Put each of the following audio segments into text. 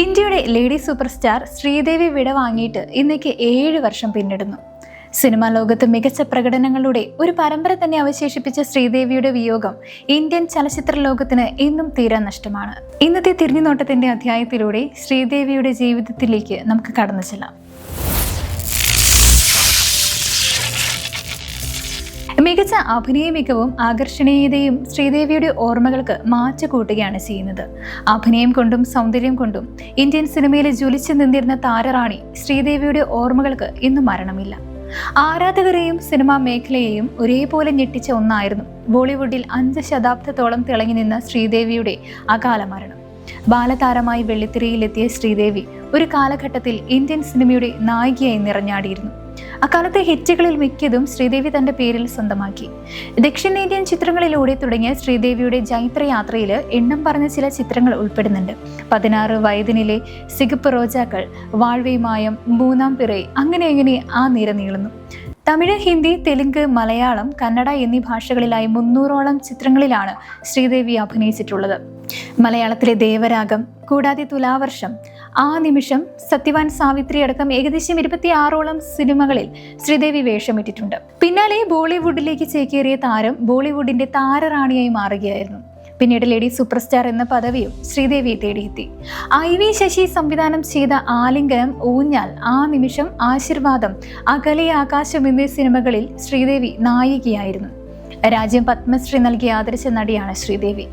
ഇന്ത്യയുടെ lady super star Sridevi വിട വാങ്ങിയിട്ട് ഇന്നേക്ക് ഏഴ് വർഷം പിന്നിടുന്നു. സിനിമാ ലോകത്ത് മികച്ച പ്രകടനങ്ങളുടെ ഒരു പരമ്പര തന്നെ അവശേഷിപ്പിച്ച ശ്രീദേവിയുടെ വിയോഗം ഇന്ത്യൻ ചലച്ചിത്ര ലോകത്തിന് ഇന്നും തീരാ നഷ്ടമാണ്. ഇന്നത്തെ തിരിഞ്ഞുനോട്ടത്തിന്റെ അധ്യായത്തിലൂടെ ശ്രീദേവിയുടെ ജീവിതത്തിലേക്ക് നമുക്ക് കടന്നു ചെല്ലാം. മികച്ച അഭിനയ മികവും ആകർഷണീയതയും ശ്രീദേവിയുടെ ഓർമ്മകൾക്ക് മാറ്റു കൂട്ടുകയാണ് ചെയ്യുന്നത്. അഭിനയം കൊണ്ടും സൗന്ദര്യം കൊണ്ടും ഇന്ത്യൻ സിനിമയിൽ ജ്വലിച്ചു നിന്നിരുന്ന താരറാണി ശ്രീദേവിയുടെ ഓർമ്മകൾക്ക് ഇന്നും മരണമില്ല. ആരാധകരെയും സിനിമാ മേഖലയെയും ഒരേപോലെ ഞെട്ടിച്ച ഒന്നായിരുന്നു ബോളിവുഡിൽ അഞ്ച് ശതാബ്ദത്തോളം തിളങ്ങി നിന്ന ശ്രീദേവിയുടെ അകാല മരണം. ബാലതാരമായി വെള്ളിത്തിരയിലെത്തിയ ശ്രീദേവി ഒരു കാലഘട്ടത്തിൽ ഇന്ത്യൻ സിനിമയുടെ നായികയായി നിറഞ്ഞാടിയിരുന്നു. അക്കാലത്തെ ഹിറ്റുകളിൽ മിക്കതും ശ്രീദേവി തന്റെ പേരിൽ സ്വന്തമാക്കി. ദക്ഷിണേന്ത്യൻ ചിത്രങ്ങളിലൂടെ തുടങ്ങിയ ശ്രീദേവിയുടെ ജൈത്രയാത്രയിൽ എണ്ണം പറഞ്ഞ ചില ചിത്രങ്ങൾ ഉൾപ്പെടുന്നുണ്ട്. പതിനാറ് വയതിനിലെ സിഗപ്പ് റോജാക്കൾ വാഴ്വൈമായം മൂന്നാം പിറൈ അങ്ങനെ അങ്ങനെ ആ നിര നീളുന്നു. തമിഴ് ഹിന്ദി തെലുങ്ക് മലയാളം കന്നഡ എന്നീ ഭാഷകളിലായി മുന്നൂറോളം ചിത്രങ്ങളിലാണ് ശ്രീദേവി അഭിനയിച്ചിട്ടുള്ളത്. മലയാളത്തിലെ ദേവരാഗം കൂടാതെ തുലാവർഷം ആ നിമിഷം സത്യവാൻ സാവിത്രി അടക്കം ഏകദേശം ഇരുപത്തി ആറോളം സിനിമകളിൽ ശ്രീദേവി വേഷമിട്ടിട്ടുണ്ട്. പിന്നാലെ ബോളിവുഡിലേക്ക് ചേക്കേറിയ താരം ബോളിവുഡിന്റെ താരറാണിയായി മാറുകയായിരുന്നു. പിന്നീട് ലേഡി സൂപ്പർ സ്റ്റാർ എന്ന പദവിയും ശ്രീദേവിയെ തേടിയെത്തി. ഐ വി ശശി സംവിധാനം ചെയ്ത ആലിംഗനം ഊഞ്ഞാൽ ആ നിമിഷം ആശീർവാദം അകലെ ആകാശം എന്നീ സിനിമകളിൽ ശ്രീദേവി നായികയായിരുന്നു. രാജ്യം പത്മശ്രീ നൽകി ആദരിച്ച നടിയാണ് ശ്രീദേവി.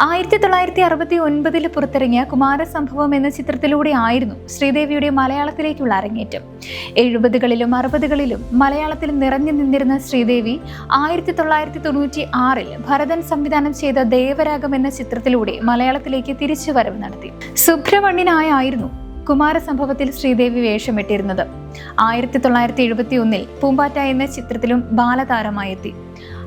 ആയിരത്തി തൊള്ളായിരത്തി അറുപത്തി ഒൻപതിൽ പുറത്തിറങ്ങിയ കുമാരസംഭവം എന്ന ചിത്രത്തിലൂടെ ആയിരുന്നു ശ്രീദേവിയുടെ മലയാളത്തിലേക്കുള്ള അരങ്ങേറ്റം. എഴുപതുകളിലും അറുപതുകളിലും മലയാളത്തിൽ നിറഞ്ഞു നിന്നിരുന്ന ശ്രീദേവി ആയിരത്തി തൊള്ളായിരത്തി തൊണ്ണൂറ്റി ആറിൽ ഭരതൻ സംവിധാനം ചെയ്ത ദേവരാഗം എന്ന ചിത്രത്തിലൂടെ മലയാളത്തിലേക്ക് തിരിച്ചു വരവ് നടത്തി. സുബ്രഹ്മണ്യനായായിരുന്നു കുമാരസംഭവത്തിൽ ശ്രീദേവി വേഷമിട്ടിരുന്നത്. ആയിരത്തി തൊള്ളായിരത്തി എഴുപത്തി ഒന്നിൽ പൂമ്പാറ്റ എന്ന ചിത്രത്തിലും ബാലതാരമായി എത്തി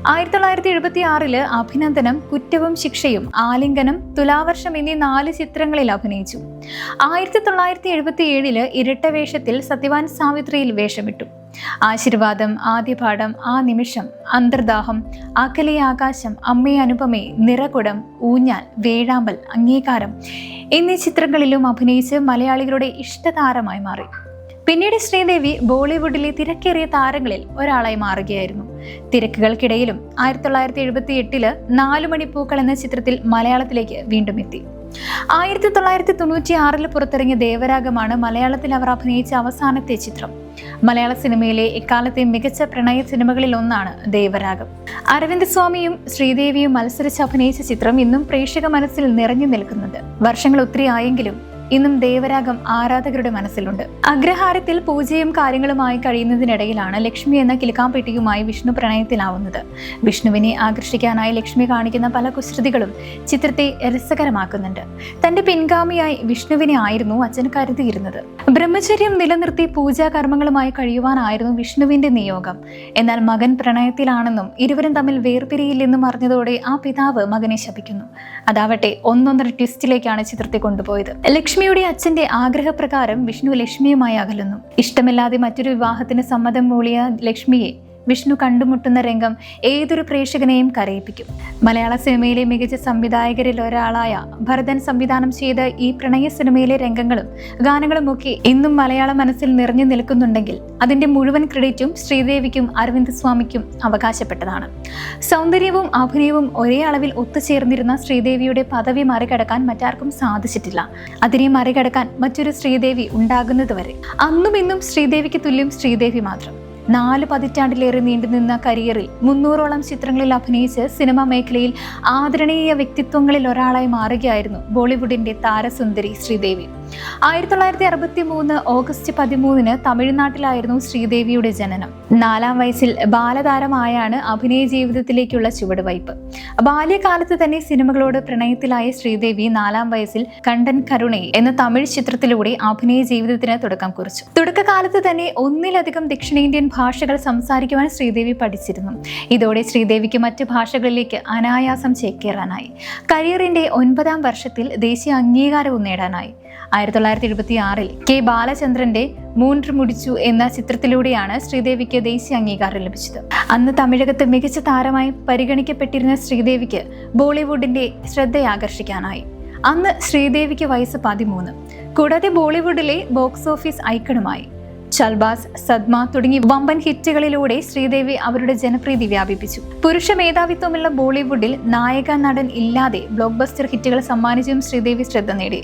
ആയിരത്തി തൊള്ളായിരത്തി എഴുപത്തി ആറിൽ അഭിനന്ദനം കുറ്റവും ശിക്ഷയും ആലിംഗനം തുലാവർഷം എന്നീ നാല് ചിത്രങ്ങളിൽ അഭിനയിച്ചു. ആയിരത്തി തൊള്ളായിരത്തി എഴുപത്തി ഏഴിൽ ഇരട്ട വേഷത്തിൽ സത്യവാൻ സാവിത്രിയിൽ വേഷമിട്ടു. ആശീർവാദം ആദ്യപാഠം ആ നിമിഷം അന്തർദാഹം അകലി ആകാശം അമ്മയെ അനുപമേ നിറകുടം ഊഞ്ഞാൽ വേഴാമ്പൽ അംഗീകാരം എന്നീ ചിത്രങ്ങളിലും അഭിനയിച്ച് മലയാളികളുടെ ഇഷ്ടതാരമായി മാറി. പിന്നീട് ശ്രീദേവി ബോളിവുഡിലെ തിരക്കേറിയ താരങ്ങളിൽ ഒരാളായി മാറുകയായിരുന്നു. തിരക്കുകൾക്കിടയിലും ആയിരത്തി തൊള്ളായിരത്തി എഴുപത്തി എട്ടിൽ നാലു മണിപ്പൂക്കൾ എന്ന ചിത്രത്തിൽ മലയാളത്തിലേക്ക് വീണ്ടും എത്തി. ആയിരത്തി തൊള്ളായിരത്തി തൊണ്ണൂറ്റി ആറിൽ പുറത്തിറങ്ങിയ ദേവരാഗമാണ് മലയാളത്തിൽ അവർ അഭിനയിച്ച അവസാനത്തെ ചിത്രം. മലയാള സിനിമയിലെ ഇക്കാലത്തെ മികച്ച പ്രണയ സിനിമകളിൽ ഒന്നാണ് ദേവരാഗം. അരവിന്ദ് സ്വാമിയും ശ്രീദേവിയും മത്സരിച്ച് അഭിനയിച്ച ചിത്രം ഇന്നും പ്രേക്ഷക മനസ്സിൽ നിറഞ്ഞു നിൽക്കുന്നുണ്ട്. വർഷങ്ങൾ ഒത്തിരി ആയെങ്കിലും ഇന്നും ദേവരാഗം ആരാധകരുടെ മനസ്സിലുണ്ട്. അഗ്രഹാരത്തിൽ പൂജയും കാര്യങ്ങളുമായി കഴിയുന്നതിനിടയിലാണ് ലക്ഷ്മി എന്ന കിലുക്കാംപെട്ടിയുമായി വിഷ്ണു പ്രണയത്തിലാവുന്നത്. വിഷ്ണുവിനെ ആകർഷിക്കാനായി ലക്ഷ്മി കാണിക്കുന്ന പല കുസൃതികളും ചിത്രത്തെ രസകരമാക്കുന്നുണ്ട്. തന്റെ പിൻഗാമിയായി വിഷ്ണുവിനെ ആയിരുന്നു അച്ഛൻ കരുതിയിരുന്നത്. ബ്രഹ്മചര്യം നിലനിർത്തി പൂജാ കർമ്മങ്ങളുമായി കഴിയുവാനായിരുന്നു വിഷ്ണുവിന്റെ നിയോഗം. എന്നാൽ മകൻ പ്രണയത്തിലാണെന്നും ഇരുവരും തമ്മിൽ വേർപിരിയില്ലെന്നും അറിഞ്ഞതോടെ ആ പിതാവ് മകനെ ശപിക്കുന്നു. അതാവട്ടെ ഒന്നൊന്നര ട്വിസ്റ്റിലേക്കാണ് ചിത്രത്തെ കൊണ്ടുപോയത്. ലക്ഷ്മിയുടെ അച്ഛന്റെ ആഗ്രഹപ്രകാരം വിഷ്ണു ലക്ഷ്മിയുമായി അകലുന്നു. ഇഷ്ടമില്ലാതെ മറ്റൊരു വിവാഹത്തിന് സമ്മതം മൂളിയ ലക്ഷ്മിയെ വിഷ്ണു കണ്ടുമുട്ടുന്ന രംഗം ഏതൊരു പ്രേക്ഷകനെയും കരയിപ്പിക്കും. മലയാള സിനിമയിലെ മികച്ച സംവിധായകരിൽ ഒരാളായ ഭരതൻ സംവിധാനം ചെയ്ത ഈ പ്രണയ സിനിമയിലെ രംഗങ്ങളും ഗാനങ്ങളും ഒക്കെ ഇന്നും മലയാള മനസ്സിൽ നിറഞ്ഞു നിൽക്കുന്നുണ്ടെങ്കിൽ അതിന്റെ മുഴുവൻ ക്രെഡിറ്റും ശ്രീദേവിക്കും അരവിന്ദ് സ്വാമിക്കും അവകാശപ്പെട്ടതാണ്. സൗന്ദര്യവും അഭിനയവും ഒരേ അളവിൽ ഒത്തുചേർന്നിരുന്ന ശ്രീദേവിയുടെ പദവി മറികടക്കാൻ മറ്റാർക്കും സാധിച്ചിട്ടില്ല. അതിനെ മറികടക്കാൻ മറ്റൊരു ശ്രീദേവി ഉണ്ടാകുന്നതുവരെ. അന്നും ഇന്നും ശ്രീദേവിക്ക് തുല്യം ശ്രീദേവി മാത്രം. നാല് പതിറ്റാണ്ടിലേറെ നീണ്ടുനിന്ന കരിയറിൽ മുന്നൂറോളം ചിത്രങ്ങളിൽ അഭിനയിച്ച് സിനിമാ മേഖലയിൽ ആദരണീയ വ്യക്തിത്വങ്ങളിൽ ഒരാളായി മാറുകയായിരുന്നു ബോളിവുഡിന്റെ താരസുന്ദരി ശ്രീദേവി. ആയിരത്തി തൊള്ളായിരത്തി അറുപത്തി മൂന്ന് ഓഗസ്റ്റ് പതിമൂന്നിന് തമിഴ്നാട്ടിലായിരുന്നു ശ്രീദേവിയുടെ ജനനം. നാലാം വയസ്സിൽ ബാലതാരമായാണ് അഭിനയ ജീവിതത്തിലേക്കുള്ള ചുവടുവയ്പ്. ബാല്യകാലത്ത് തന്നെ സിനിമകളോട് പ്രണയത്തിലായ ശ്രീദേവി നാലാം വയസ്സിൽ കണ്ടൻ കരുണെ എന്ന തമിഴ് ചിത്രത്തിലൂടെ അഭിനയ ജീവിതത്തിന് തുടക്കം കുറിച്ചു. തുടക്കകാലത്ത് തന്നെ ഒന്നിലധികം ദക്ഷിണേന്ത്യൻ ഭാഷകൾ സംസാരിക്കുവാൻ ശ്രീദേവി പഠിച്ചിരുന്നു. ഇതോടെ ശ്രീദേവിക്ക് മറ്റ് ഭാഷകളിലേക്ക് അനായാസം ചേക്കേറാനായി. കരിയറിന്റെ ഒൻപതാം വർഷത്തിൽ ദേശീയ അംഗീകാരവും നേടാനായി. ആയിരത്തി തൊള്ളായിരത്തി എഴുപത്തി ആറിൽ കെ ബാലചന്ദ്രന്റെ മൂன்று മുടിച്ചു എന്ന ചിത്രത്തിലൂടെയാണ് ശ്രീദേവിക്ക് ദേശീയ അംഗീകാരം ലഭിച്ചത്. അന്ന് തമിഴകത്ത് മികച്ച താരമായി പരിഗണിക്കപ്പെട്ടിരുന്ന ശ്രീദേവിക്ക് ബോളിവുഡിന്റെ ശ്രദ്ധയാകർഷിക്കാനായി. അന്ന് ശ്രീദേവിക്ക് വയസ്സ് പതിമൂന്ന്. കൂടാതെ ബോളിവുഡിലെ ബോക്സ് ഓഫീസ് ഐക്കണുമായി ചൽബാസ് സദ്മ തുടങ്ങി വമ്പൻ ഹിറ്റുകളിലൂടെ ശ്രീദേവി അവരുടെ ജനപ്രീതി വ്യാപിപ്പിച്ചു. പുരുഷ മേധാവിത്വമുള്ള ബോളിവുഡിൽ നായക നടൻ ഇല്ലാതെ ബ്ലോക്ക് ബസ്റ്റർ ഹിറ്റുകൾ സമ്മാനിച്ചും ശ്രീദേവി ശ്രദ്ധ നേടി.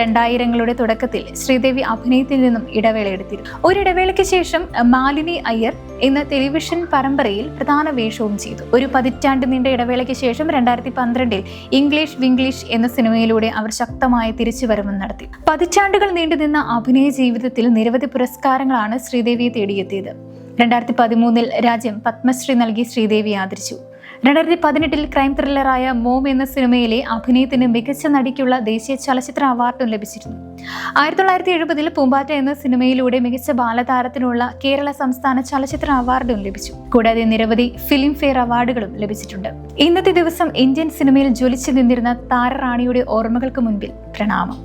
രണ്ടായിരങ്ങളുടെ തുടക്കത്തിൽ ശ്രീദേവി അഭിനയത്തിൽ നിന്നും ഇടവേള എടുത്തിരുന്നു. ഒരിടവേളയ്ക്ക് ശേഷം മാലിനി അയ്യർ എന്ന ടെലിവിഷൻ പരമ്പരയിൽ പ്രധാന വേഷവും ചെയ്തു. ഒരു പതിറ്റാണ്ട് നീണ്ട ഇടവേളയ്ക്ക് ശേഷം രണ്ടായിരത്തി പന്ത്രണ്ടിൽ ഇംഗ്ലീഷ് വിംഗ്ലീഷ് എന്ന സിനിമയിലൂടെ അവർ ശക്തമായ തിരിച്ചുവരവും നടത്തി. പതിറ്റാണ്ടുകൾ നീണ്ടുനിന്ന അഭിനയ ജീവിതത്തിൽ നിരവധി പുരസ്കാരങ്ങളാണ് ശ്രീദേവിയെ തേടിയെത്തിയത്. രണ്ടായിരത്തി പതിമൂന്നിൽ രാജ്യം പത്മശ്രീ നൽകി ശ്രീദേവി ആദരിച്ചു. രണ്ടായിരത്തി പതിനെട്ടിൽ ക്രൈം ത്രില്ലറായ മോം എന്ന സിനിമയിലെ അഭിനയത്തിന് മികച്ച നടിക്കുള്ള ദേശീയ ചലച്ചിത്ര അവാർഡും ലഭിച്ചിരുന്നു. ആയിരത്തി തൊള്ളായിരത്തി എഴുപതിൽ പൂമ്പാറ്റ എന്ന സിനിമയിലൂടെ മികച്ച ബാലതാരത്തിനുള്ള കേരള സംസ്ഥാന ചലച്ചിത്ര അവാർഡും ലഭിച്ചു. കൂടാതെ നിരവധി ഫിലിം ഫെയർ അവാർഡുകളും ലഭിച്ചിട്ടുണ്ട്. ഇന്നത്തെ ദിവസം ഇന്ത്യൻ സിനിമയിൽ ജ്വലിച്ചു നിന്നിരുന്ന താരറാണിയുടെ ഓർമ്മകൾക്ക് മുൻപിൽ പ്രണാമം.